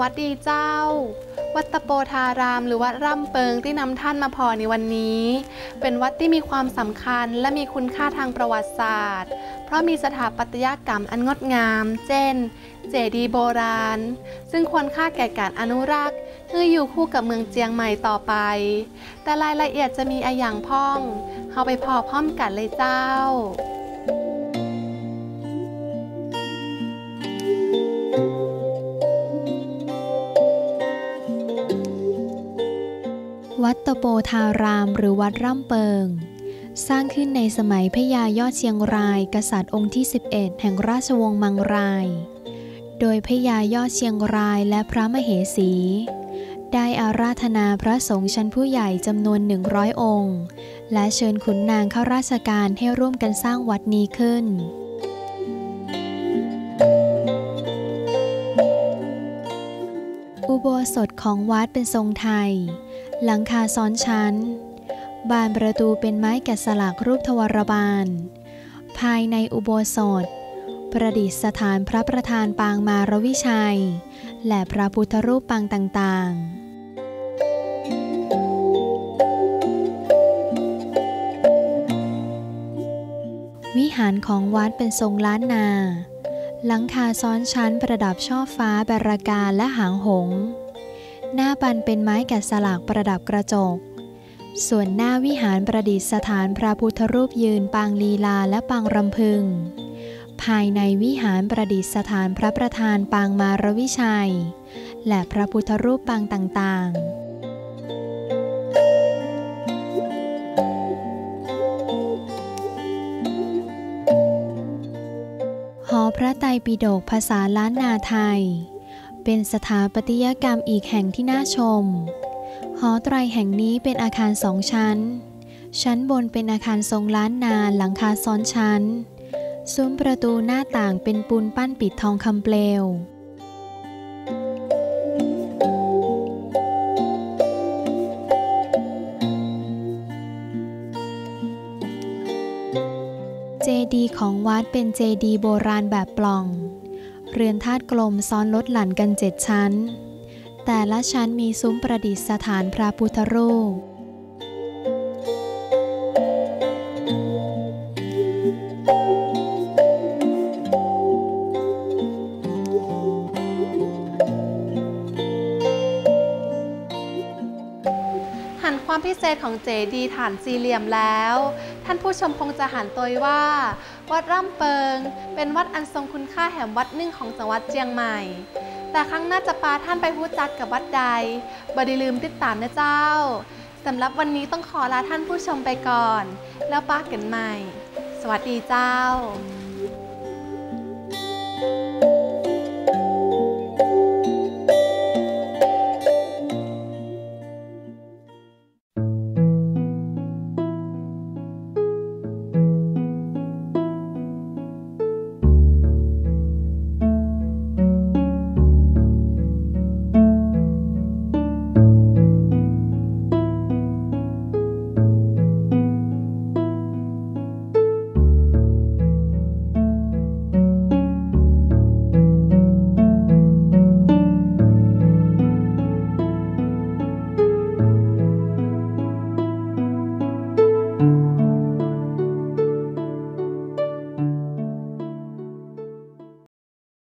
วัสดีเจ้า วัดตะโปธาราม หรือวัดร่ำเปิงที่นำท่านมาพอในวันนี้ เป็นวัดที่มีความสำคัญและมีคุณค่าทางประวัติศาสตร์ เพราะมีสถาปัตยกรรมอันงดงาม เช่น เจดีย์โบราณ ซึ่งควรค่าแก่การอนุรักษ์เพื่ออยู่คู่กับเมืองเจียงใหม่ต่อไป แต่รายละเอียดจะมีอะอย่างพ่อง เข้าไปพอพร้อมกันเลยเจ้า วัดตโปธารามหรือวัดร่ำเปิง สร้างขึ้นในสมัยพญายอดเชียงราย กษัตริย์องค์ที่ 11 แห่งราชวงศ์มังราย โดยพญายอดเชียงรายและพระมเหสี ได้อาราธนาพระสงฆ์ชั้นผู้ใหญ่จำนวน 100 องค์ และเชิญขุนนางเข้าราชการให้ร่วมกันสร้างวัดนี้ขึ้นอุโบสถของวัดเป็นทรงไทย หลังคาซ้อนชั้น บานประตูเป็นไม้แกะสลักรูปทวารบาล ภายในอุโบสถ ประดิษฐานพระประธานปางมารวิชัย และพระพุทธรูปปางต่างๆวิหารของวัดเป็นทรงล้านนา หลังคาซ้อนชั้นประดับช่อฟ้าบรากาและหางหง หน้าบันเป็นไม้แกะสลักประดับกระจก ส่วนหน้าวิหารประดิษฐานพระพุทธรูปยืนปางลีลาและปางรำพึง ภายในวิหารประดิษฐานพระประธานปางมารวิชัย และพระพุทธรูปปางต่างๆหอพระไตรปิฎกภาษาล้านนาไทย เป็นสถาปัตยกรรมอีกแห่งที่น่าชม หอไตรแห่งนี้เป็นอาคารสองชั้น ชั้นบนเป็นอาคารทรงล้านนาหลังคาซ้อนชั้น ซุ้มประตูหน้าต่างเป็นปูนปั้นปิดทองคำเปลวเจดีย์ของวัดเป็นเจดีย์โบราณแบบปล่อง เรือนธาตุกลมซ้อนลดหลั่นกันเจ็ดชั้น แต่ละชั้นมีซุ้มประดิษฐานพระพุทธรูป ความพิเศษของเจดีฐานสี่เหลี่ยมแล้ว ท่านผู้ชมคงจะหันตัวว่า วัดร่ำเปิง เป็นวัดอันทรงคุณค่าแห่งวัดหนึ่งของจังหวัดเจียงใหม่ แต่ครั้งหน้าจะปาท่านไปพูดจักกับวัดใดบดีลืมติดตามนะเจ้าสำหรับวันนี้ต้องขอลาท่านผู้ชมไปก่อน แล้วป้ากันใหม่ สวัสดีเจ้า